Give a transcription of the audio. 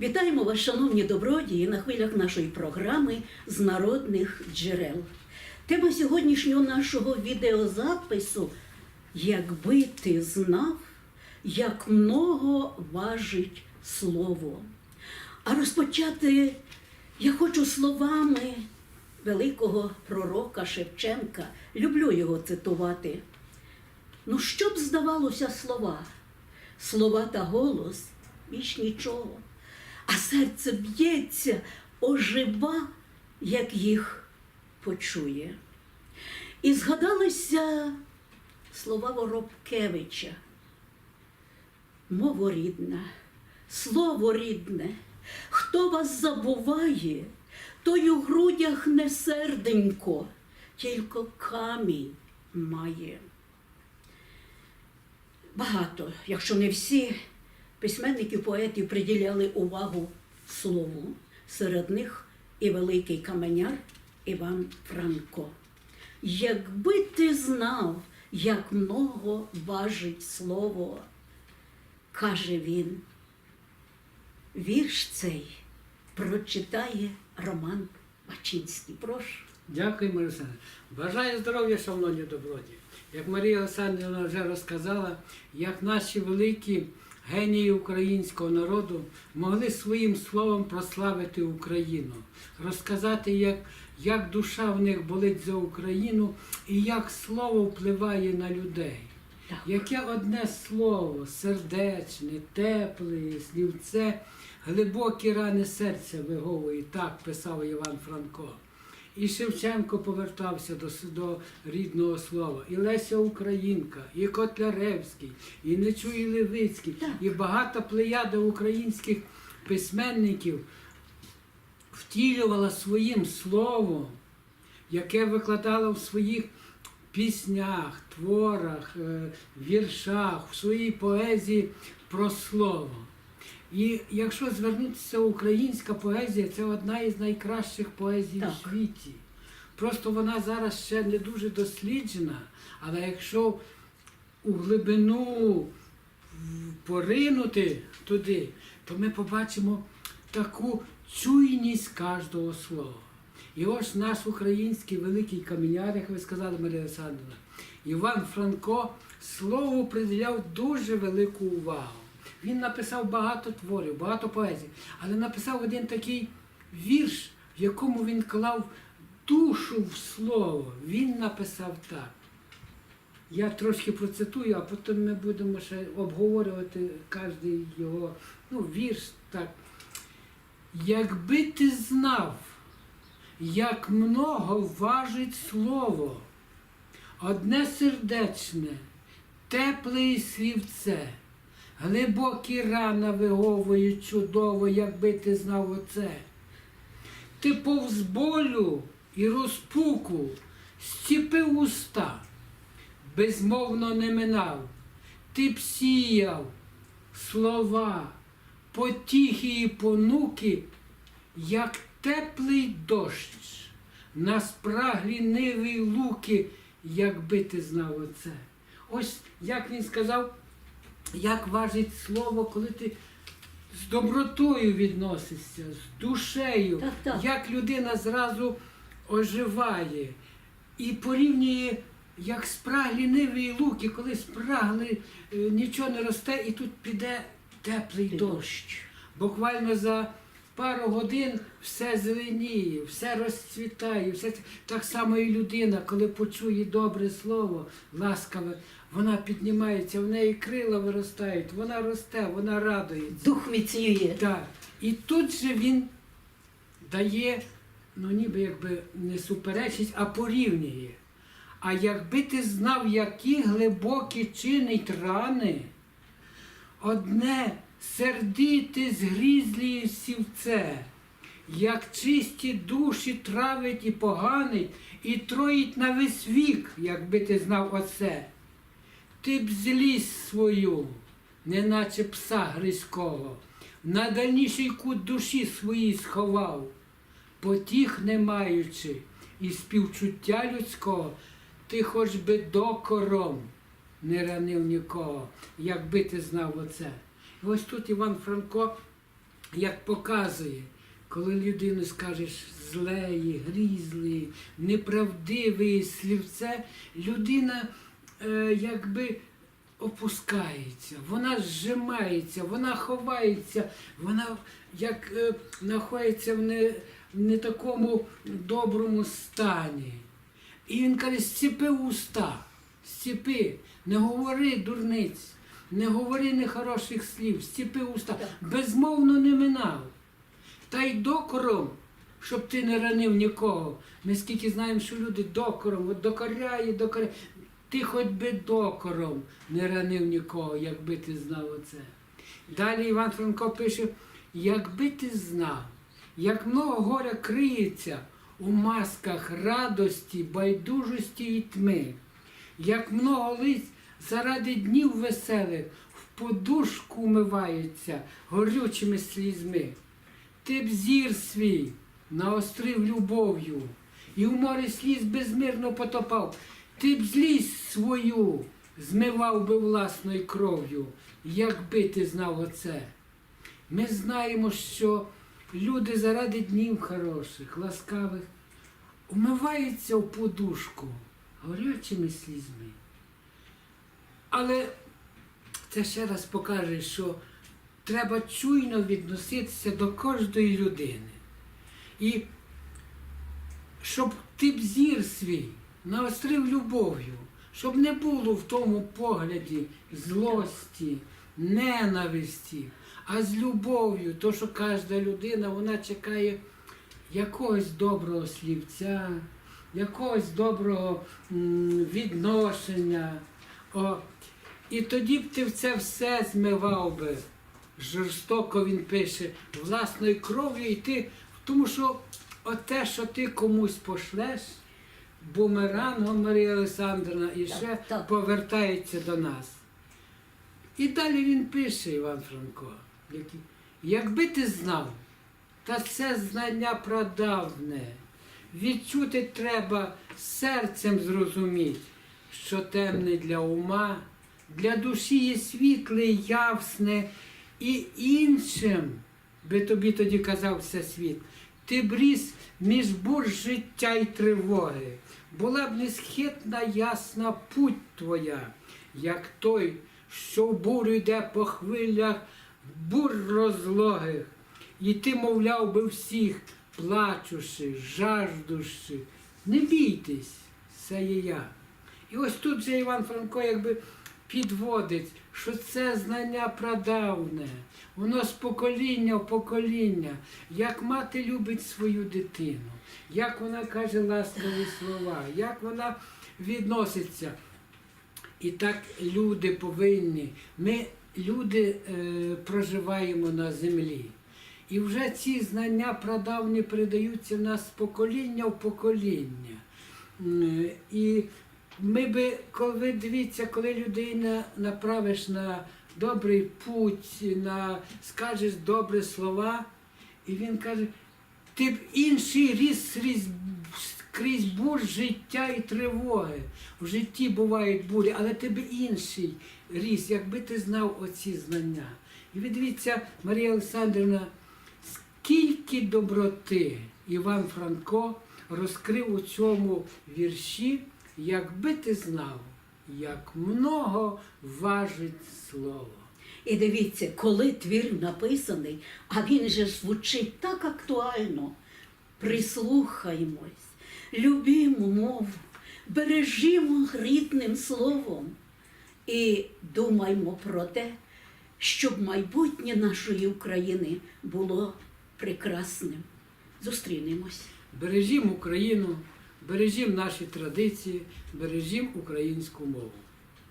Вітаємо вас, шановні добродії, на хвилях нашої програми з народних джерел. Тема сьогоднішнього нашого відеозапису Якби ти знав, як много важить слово. А розпочати я хочу словами великого пророка Шевченка. Люблю його цитувати. Ну, що б здавалося слова? Слова та голос більш нічого. А серце б'ється, ожива, як їх почує. І згадалися слова Воробкевича. Мова рідна, слово рідне, хто вас забуває, той у грудях не серденько, тільки камінь має. Багато, якщо не всі, письменників, поетів приділяли увагу слову. Серед них і великий каменяр Іван Франко. Якби ти знав, як много важить слово, каже він, вірш цей прочитає Роман Бачинський. Прошу. Дякую, Олександрівна. Бажаю здоров'я, шановні доброді. Як Марія Олександрівна вже розказала, як наші великі генії українського народу могли своїм словом прославити Україну, розказати, як, як душа в них болить за Україну і як слово впливає на людей. Так. Яке одне слово, сердечне, тепле, слівце, глибокі рани серця виговує, так писав Іван Франко. І Шевченко повертався до, до рідного слова, і Леся Українка, і Котляревський, і Нечуй Левицький, Так. і багата плеяда українських письменників втілювала своїм словом, яке викладала в своїх піснях, творах, е, віршах, в своїй поезії про слово. І якщо звернутися, українська поезія це одна із найкращих поезій Так. в світі. Просто вона зараз ще не дуже досліджена, але якщо у глибину поринути туди, то ми побачимо таку чуйність кожного слова. І ось наш український великий каменяр, як ви сказали, Марія Олександрівна, Іван Франко слову приділяв дуже велику увагу. Він написав багато творів, багато поезій, але написав один такий вірш, в якому він клав душу в слово. Він написав так. Я трошки процитую, а потім ми будемо ще обговорювати кожен його ну, вірш. Так. Якби ти знав, як много важить слово, одне сердечне, тепле слівце, глибокі рана виговують чудово, якби ти знав оце. Ти повз болю і розпуку стіпив уста, безмовно не минав, ти б сіяв слова, потіхи і понуки, як теплий дощ, на спраглі ниви й луки, якби ти знав оце. Ось як він сказав, як важить слово, коли ти з добротою відносишся, з душею, Так, так. як людина зразу оживає і порівнює, як спраглі ниви і луки, коли спрагли, е, нічого не росте, і тут піде теплий дощ. Буквально за пару годин все зеленіє, все розцвітає, все так само і людина, коли почує добре слово, ласкаве, вона піднімається, в неї крила виростають, вона росте, вона радується. Дух міцнює. Так. І тут же він дає, ну ніби якби не суперечить, а порівнює. А якби ти знав, які глибокі чинить рани, одне сердите згрізлі сівце, як чисті душі травить і поганить, і троїть на весь вік, якби ти знав оце. Ти б злість свою, неначе пса гризького, на дальніший кут душі своїй сховав, потіх не маючи, і співчуття людського, ти хоч би докором не ранив нікого, якби ти знав оце. І ось тут Іван Франко як показує, коли людину скажеш злеї, грізли, неправдивий слівце, людина е, якби опускається, вона зжимається, вона ховається, вона як е, знаходиться в не, не такому доброму стані. І він каже, зціпи уста, зціпи, не говори дурниць, не говори нехороших слів, зціпи уста, безмовно не минав. Та й докором, щоб ти не ранив нікого. Ми скільки знаємо, що люди докором, от докоряє, докоряє. Ти хоч би докором не ранив нікого, якби ти знав оце. Далі Іван Франко пише, якби ти знав, як много горя криється у масках радості, байдужості і тьми, як много лиць заради днів веселих в подушку умиваються горючими слізьми. Ти б зір свій наострив любов'ю, і в морі сліз безмірно потопав. Ти б злість свою змивав би власною кров'ю, якби ти знав оце. Ми знаємо, що люди заради днів хороших, ласкавих, вмиваються в подушку горячими слізьми. Але це ще раз покаже, що треба чуйно відноситися до кожної людини. І щоб ти зір свій наострив любов'ю, щоб не було в тому погляді злості, ненависті, а з любов'ю, то що кожна людина вона чекає якогось доброго слівця, якогось доброго відношення. І тоді б ти це все змивав би. Жорстоко він пише власною кров'ю і ти, тому що оте, що ти комусь пошлеш, бумерангом Марія Олександрівна, і Так, ще так. повертається до нас. І далі він пише, Іван Франко, який, якби ти знав, та це знання прадавне, відчути треба серцем зрозуміть, що темне для ума, для душі є світле, ясне, і іншим, би тобі тоді казався світ, ти б ріс між бур життя й тривоги, була б несхитна ясна путь твоя, як той, що в бурю йде по хвилях бур розлогих, і ти, мовляв би всіх, плачучи, жаждущи, не бійтесь, це є я. І ось тут же Іван Франко якби підводить, що це знання прадавне, воно з покоління в покоління, як мати любить свою дитину, як вона каже ласкові слова, як вона відноситься. І так люди повинні. Ми, люди, е, проживаємо на землі. І вже ці знання прадавні передаються в нас з покоління в покоління. І ми би, коли дивіться, коли людина направиш на добрий путь, на, скажеш добрі слова, і він каже, ти б інший ріс крізь бур життя і тривоги. В житті бувають бурі, але ти б інший ріс, якби ти знав оці знання. І ви дивіться, Марія Олександрівна, скільки доброти Іван Франко розкрив у цьому вірші, якби ти знав, як много важить слово. І дивіться, коли твір написаний, а він же звучить так актуально. Прислухаймось, любімо мову, бережімо рідним словом і думаймо про те, щоб майбутнє нашої України було прекрасним. Зустрінемось. Бережімо Україну, бережімо наші традиції, бережімо українську мову.